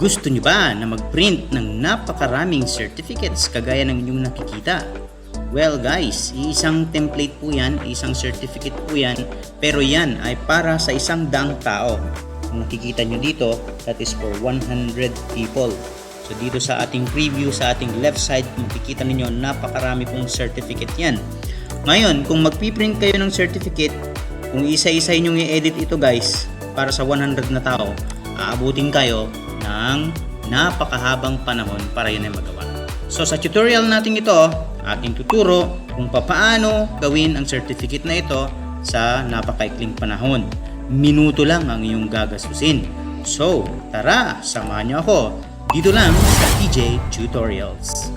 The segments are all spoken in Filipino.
Gusto nyo ba na mag-print ng napakaraming certificates kagaya ng inyong nakikita? Well guys, isang template po yan, isang certificate po yan, pero yan ay para sa isang daang tao. Kung nakikita nyo dito, that is for 100 people. So dito sa ating preview, sa ating left side, makikita ninyo napakarami pong certificate yan. Ngayon, kung magpiprint kayo ng certificate, kung isa-isa inyong i-edit ito guys, para sa 100 na tao, aabutin kayo ng napakahabang panahon para yun ay magawa. So sa tutorial natin ito, ating tuturo kung papaano gawin ang certificate na ito sa napakaikling panahon. Minuto lang ang iyong gagastusin. So, tara, samahan niyo ako dito lang sa TJ Tutorials.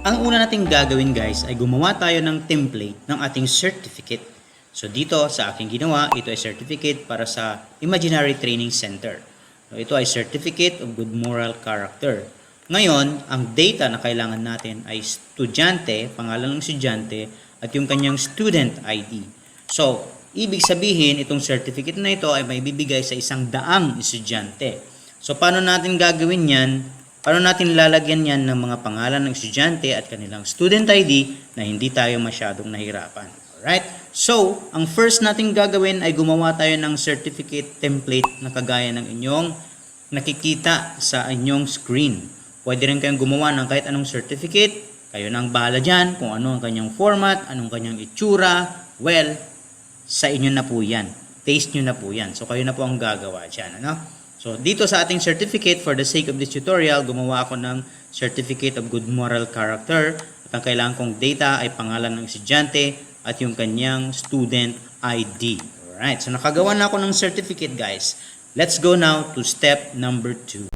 Ang una nating gagawin guys ay gumawa tayo ng template ng ating certificate. So dito sa aking ginawa, ito ay certificate para sa Imaginary Training Center. So, ito ay Certificate of Good Moral Character. Ngayon, ang data na kailangan natin ay estudyante, pangalan ng estudyante, at yung kanyang student ID. So, ibig sabihin, itong certificate na ito ay may bibigay sa isang daang estudyante. So, paano natin gagawin yan? Paano natin lalagyan yan ng mga pangalan ng estudyante at kanilang student ID na hindi tayo masyadong nahirapan? Alright? So, ang first natin gagawin ay gumawa tayo ng certificate template na kagaya ng inyong nakikita sa inyong screen. Pwede rin kayong gumawa ng kahit anong certificate. Kayo nang bahala dyan kung ano ang kanyang format, anong kanyang itsura. Well, sa inyo na po yan. Taste nyo na po yan. So, kayo na po ang gagawa dyan. Ano? So, dito sa ating certificate, for the sake of this tutorial, gumawa ako ng Certificate of Good Moral Character. At ang kailangan kong data ay pangalan ng estudyante at yung kanyang student ID. Alright, so nakagawa na ako ng certificate guys. Let's go now to step number 2.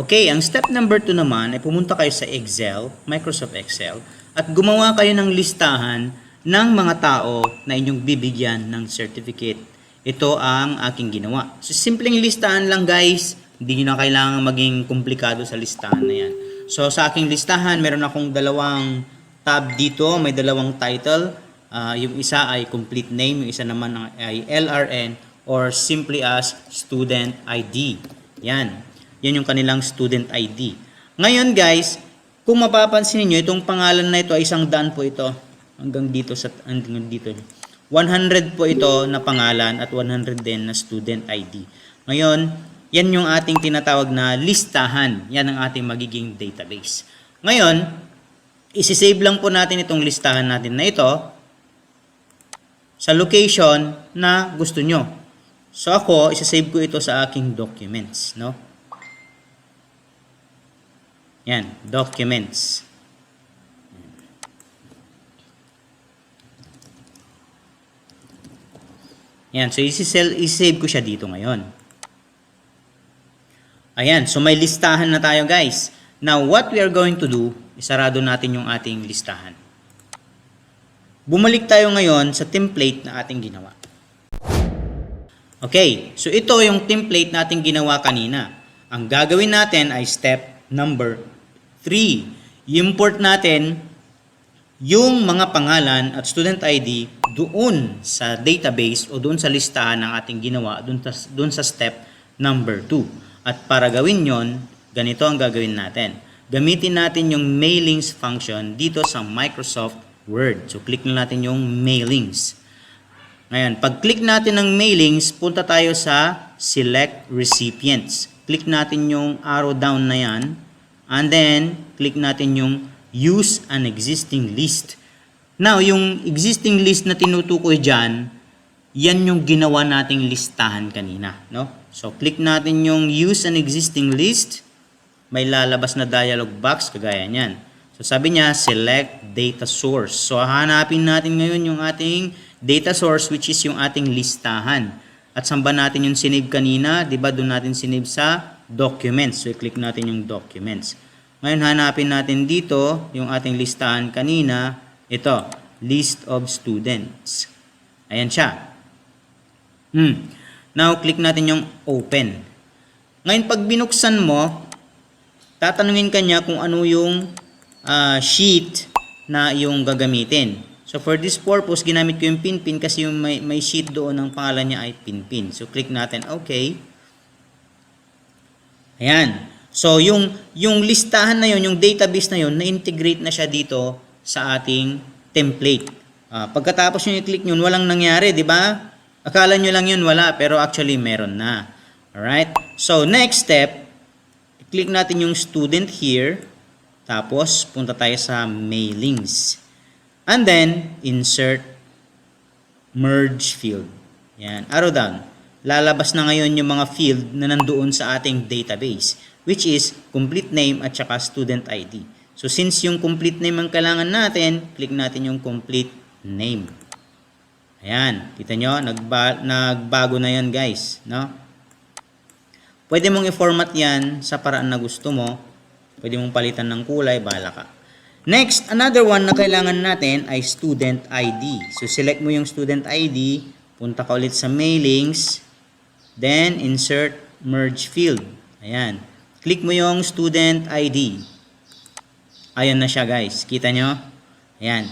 Okay, ang step number 2 naman ay pumunta kayo sa Excel, Microsoft Excel, at gumawa kayo ng listahan ng mga tao na inyong bibigyan ng certificate. Ito ang aking ginawa. So, simpleng listahan lang guys. Hindi nyo na kailangan maging komplikado sa listahan na yan. So, sa aking listahan, meron akong dalawang tab dito. May dalawang title. Ah, yung isa ay complete name. Yung isa naman ay LRN or simply as student ID. Yan. Yan yung kanilang student ID. Ngayon guys, kung mapapansin niyo itong pangalan na ito ay isang daan po ito. Hanggang dito sa hanggang dito. 100 po ito na pangalan at 100 din na student ID. Ngayon, yan yung ating tinatawag na listahan. Yan ang ating magiging database. Ngayon, isisave lang po natin itong listahan natin na ito sa location na gusto nyo. So ako, isasave ko ito sa aking documents, no? Yan, documents. Yan, so isisel, isave ko siya dito ngayon. Ayan, so may listahan na tayo guys. Now, what we are going to do, isarado natin yung ating listahan. Bumalik tayo ngayon sa template na ating ginawa. Okay, so ito yung template nating ginawa kanina. Ang gagawin natin ay step number 3. Import natin yung mga pangalan at student ID doon sa database o doon sa listahan ng ating ginawa doon, doon sa step number 2. At para gawin yon, ganito ang gagawin natin. Gamitin natin yung mailings function dito sa Microsoft Word. So click na natin yung mailings. Ngayon, pag click natin ng mailings, punta tayo sa select recipients. Click natin yung arrow down na yan. And then, click natin yung use an existing list. Now, yung existing list na tinutukoy dyan, yan yung ginawa nating listahan kanina. No? So, click natin yung use an existing list. May lalabas na dialog box kagaya niyan. So, sabi niya, select data source. So, hanapin natin ngayon yung ating data source which is yung ating listahan. At saan ba natin yung sinave kanina? Di ba doon natin sinave sa documents. So, i-click natin yung documents. Ngayon, hanapin natin dito yung ating listahan kanina. Ito, list of students. Ayan siya. Hmm. Now, click natin yung open. Ngayon, pag binuksan mo, tatanungin ka niya kung ano yung ah, sheet na yung gagamitin. So, for this purpose, ginamit ko yung pinpin kasi yung may, may sheet doon ng pangalan niya ay pinpin. So, click natin, okay. Ayan. So, yung, yung listahan na yun, yung database na yun, na-integrate na siya dito sa ating template. Ah, pagkatapos nyo i-click yun, walang nangyari, di ba? Akala nyo lang yun wala, pero actually meron na. Alright? So, next step, i-click natin yung student here. Tapos, punta tayo sa mailings. And then, insert merge field. Yan. Arrow down. Lalabas na ngayon yung mga field na nandoon sa ating database, which is complete name at saka student ID. So, since yung complete name ang kailangan natin, click natin yung complete name. Ayan. Kita nyo? Nagba nagbago na yan, guys. No? Pwede mong i-format yan sa paraan na gusto mo. Pwede mong palitan ng kulay, bahala ka. Next, another one na kailangan natin ay student ID. So, select mo yung student ID, punta ka ulit sa mailings, then insert merge field. Ayan. Click mo yung student ID. Ayan na siya guys. Kita nyo? Ayan.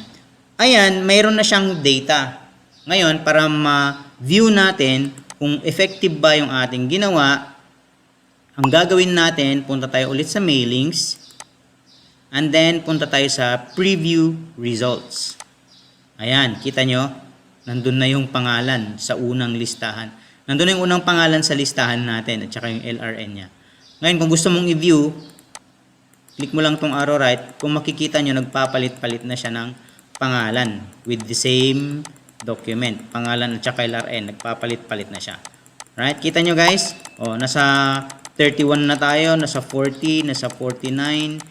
Ayan, mayroon na siyang data. Ngayon, para ma-view natin kung effective ba yung ating ginawa, ang gagawin natin, punta tayo ulit sa mailings, and then punta tayo sa preview results. Ayan, kita nyo? Nandun na yung pangalan sa unang listahan. Nandun na yung unang pangalan sa listahan natin at saka yung LRN niya. Ngayon, kung gusto mong i-view, click mo lang tong arrow right. Kung makikita nyo, nagpapalit-palit na siya ng pangalan with the same document. Pangalan at saka LRN, nagpapalit-palit na siya. Right? Kita nyo guys? O, nasa 31 na tayo, nasa 40, nasa 49.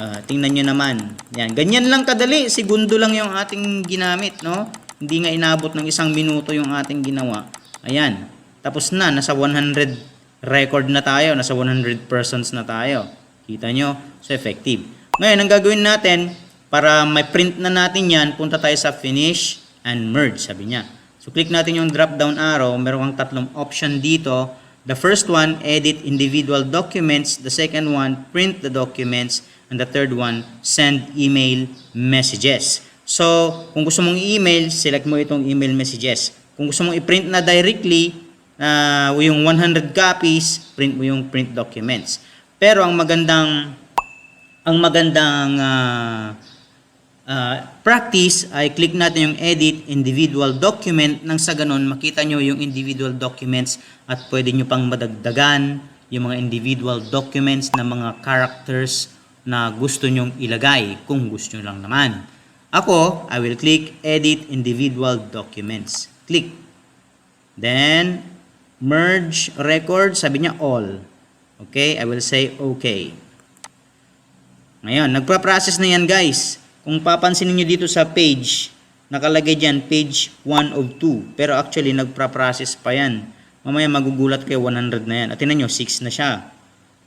Ah, tingnan nyo naman. Yan. Ganyan lang kadali. Segundo lang yung ating ginamit, no? Hindi nga inabot ng isang minuto yung ating ginawa. Ayan. Tapos na. Nasa 100 record na tayo. Nasa 100 persons na tayo. Kita nyo? So, effective. Ngayon, ang gagawin natin, para may print na natin yan, punta tayo sa finish and merge, sabi niya. So, click natin yung drop down arrow. Meron kang tatlong option dito. The first one, edit individual documents. The second one, print the documents. And the third one, send email messages. So, kung gusto mong i-email, select mo itong email messages. Kung gusto mong i-print na directly, uh, yung 100 copies, print mo yung print documents. Pero ang magandang ang magandang ah, ah, practice ay click natin yung edit individual document nang sa ganun makita nyo yung individual documents at pwede nyo pang madagdagan yung mga individual documents na mga characters na gusto nyong ilagay kung gusto nyo lang naman. Ako, I will click edit individual documents. Click. Then, merge record, sabi niya all. Okay, I will say okay. Ngayon, nagpa-process na yan guys. Kung papansin niyo dito sa page, nakalagay dyan page 1 of 2. Pero actually, nagpa-process pa yan. Mamaya magugulat kayo 100 na yan. At tinan nyo, 6 na siya.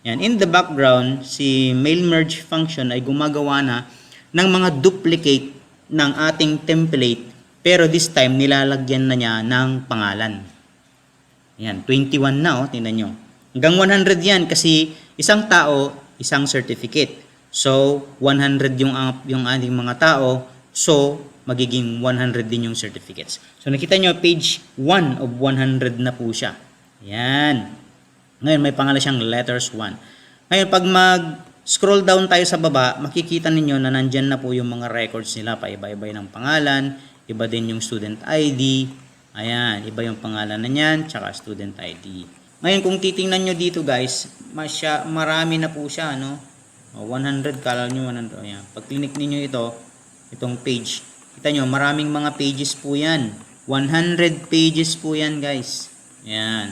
Yan. In the background, si mail merge function ay gumagawa na ng mga duplicate ng ating template. Pero this time, nilalagyan na niya ng pangalan. Yan, 21 na oh, tingnan nyo. Hanggang 100 yan kasi isang tao, isang certificate. So, 100 yung, yung ating mga tao. So, magiging 100 din yung certificates. So, nakita nyo, page 1 of 100 na po siya. Yan. Ngayon, may pangalan siyang letters 1. Ngayon, pag mag-scroll down tayo sa baba, makikita ninyo na nandyan na po yung mga records nila. Paiba-iba ng pangalan, iba din yung student ID. Ayan, iba yung pangalan na niyan, tsaka student ID. Ngayon, kung titingnan nyo dito guys, masya, marami na po siya, no? O, 100, kala nyo 100. Ayan. Pag click ninyo ito, itong page, kita nyo, maraming mga pages po yan. 100 pages po yan, guys. Ayan.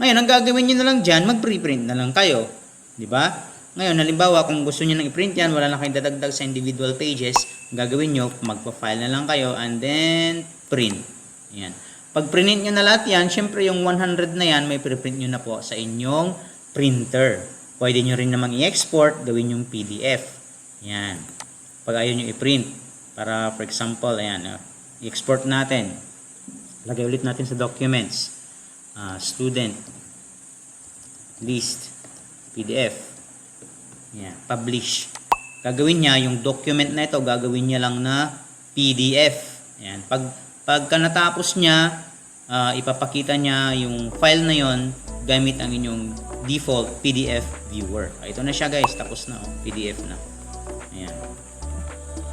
Ngayon, ang gagawin nyo na lang dyan, mag-preprint na lang kayo. Di ba? Ngayon, halimbawa, kung gusto nyo nang i-print yan, wala na kayong dadagdag sa individual pages, gagawin nyo, magpa-file na lang kayo, and then, print. Ayan. Pag print nyo na lahat yan, syempre yung 100 na yan, may preprint nyo na po sa inyong printer. Pwede nyo rin namang i-export, gawin yung PDF. Yan. Pag ayaw nyo i-print. Para, for example, ayan, uh, i-export natin. Lagay ulit natin sa documents. Ah, student. List. PDF. Yan. Publish. Gagawin niya, yung document na ito, gagawin niya lang na PDF. Yan. Pag, pagka natapos niya, ah, ipapakita niya yung file na yon gamit ang inyong default PDF viewer. Ito na siya guys, tapos na oh, PDF na. Ayan.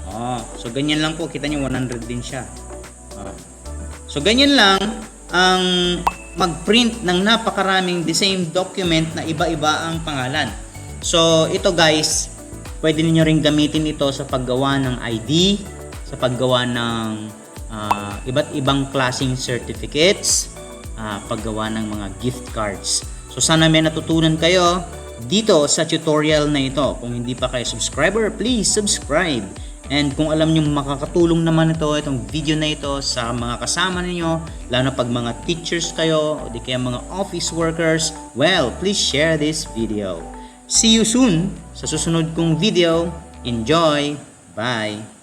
Oh, so ganyan lang po, kita niyo 100 din siya. Oh. So ganyan lang ang mag-print ng napakaraming the same document na iba-iba ang pangalan. So ito guys, pwede niyo ring gamitin ito sa paggawa ng ID, sa paggawa ng ah, iba't ibang klasing certificates, ah, paggawa ng mga gift cards. So sana may natutunan kayo dito sa tutorial na ito. Kung hindi pa kayo subscriber, please subscribe. And kung alam nyo makakatulong naman ito, itong video na ito sa mga kasama ninyo, lalo na pag mga teachers kayo, o di kaya mga office workers, well, please share this video. See you soon sa susunod kong video. Enjoy! Bye!